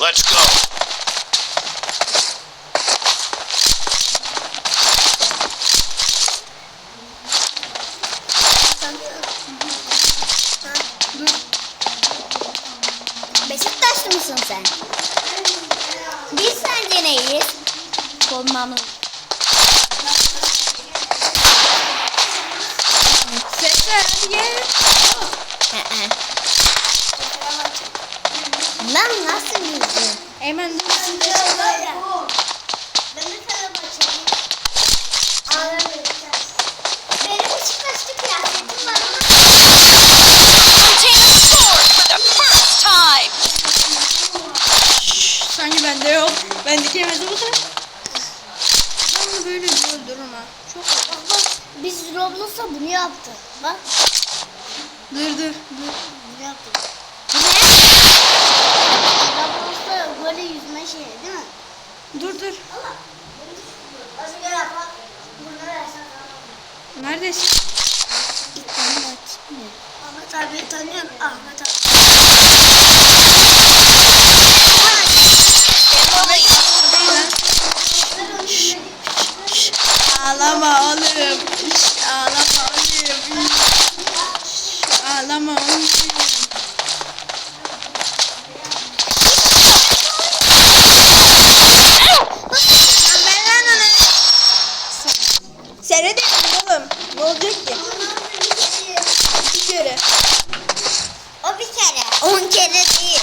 Let's go. Beşiktaşlı mısın sen? Biz sence neyiz? Formamız. Sesler hadi first time. Sanki bende yok. Bendeki yemedi bu da. Ben de böyle diyor durma. Çok bak biz Roblox'a bunu yaptık. Bak Dur dur dur. bunu yaptık. Böyle yüzme şeyi değil mi? Dur dur. Neredesin? İlkten açmıyor. Ahmet abi tanıyorum. Ahmet abi. Olacak ki? Bir kere. O bir kere. On kere değil.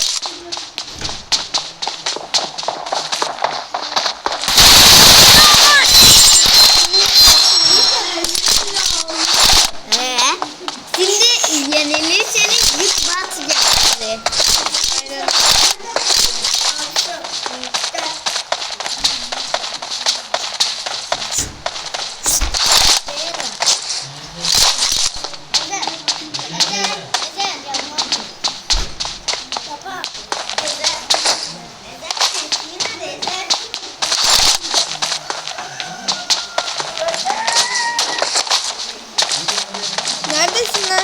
Neredesin lan?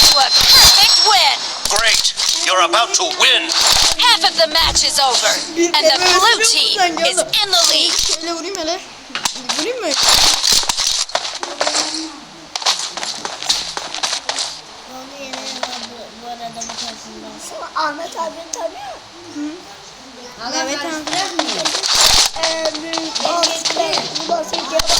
To a perfect win. Great. You're about to win. Half of the match is over, and the blue team is in the lead. Şöyle vurayım hele. Vurayım mı? Ahmet abi tanıyor Evet abi. Oh,